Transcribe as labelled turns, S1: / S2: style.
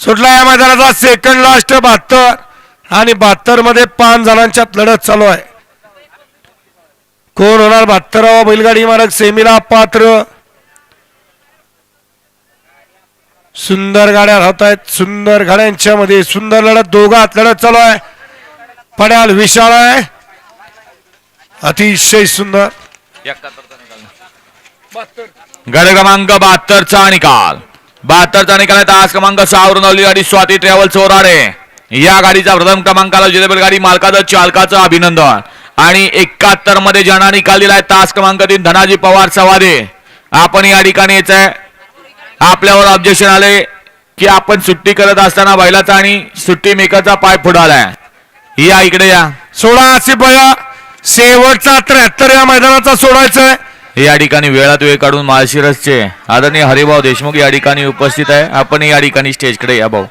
S1: सुटला या मैदानाचा second last बहात्तर. आणि बहात्तरमध्ये पाच जणांच्यात लढत चालू आहे. कोण होणार बहात्तरावा बैलगाडी मारक सेमीला पात्र? सुंदर गाड्या राहत आहेत. सुंदर गाड्यांच्या मध्ये सुंदर लढत दोघात लढत चालू आहे. पड्याल विशाळ आहे. अतिशय सुंदर.
S2: गड क्रमांक बहात्तरचा निकाल. बहात्तरचा निकाल आहे. तास क्रमांक सहावरून आली गाडी स्वाती ट्रॅव्हल चोराडे या गाडीचा प्रथम क्रमांकाला जिलेबल गाडी मालकाचं चालकाचं अभिनंदन. आणि एकाहत्तरमध्ये ज्यांना निकाल दिलाय तास क्रमांक तीन धनाजी पवार सवादे आपण या ठिकाणी यायचं आहे. आपल्यावर ऑब्जेक्शन आले की आपण सुट्टी करत असताना बैलाचा आणि सुट्टी मेकरचा पाय फुडालाय या इकडे या.
S1: सोळा असे बया शेवटचा त्र्याहत्तर या मैदानाचा सोडायचा आहे
S2: या ठिकाणी वेळात वेळ काढून माळशिरसचे आदरणीय हरिभाऊ देशमुख या ठिकाणी उपस्थित आहे आपण या ठिकाणी स्टेजकडे या भाऊ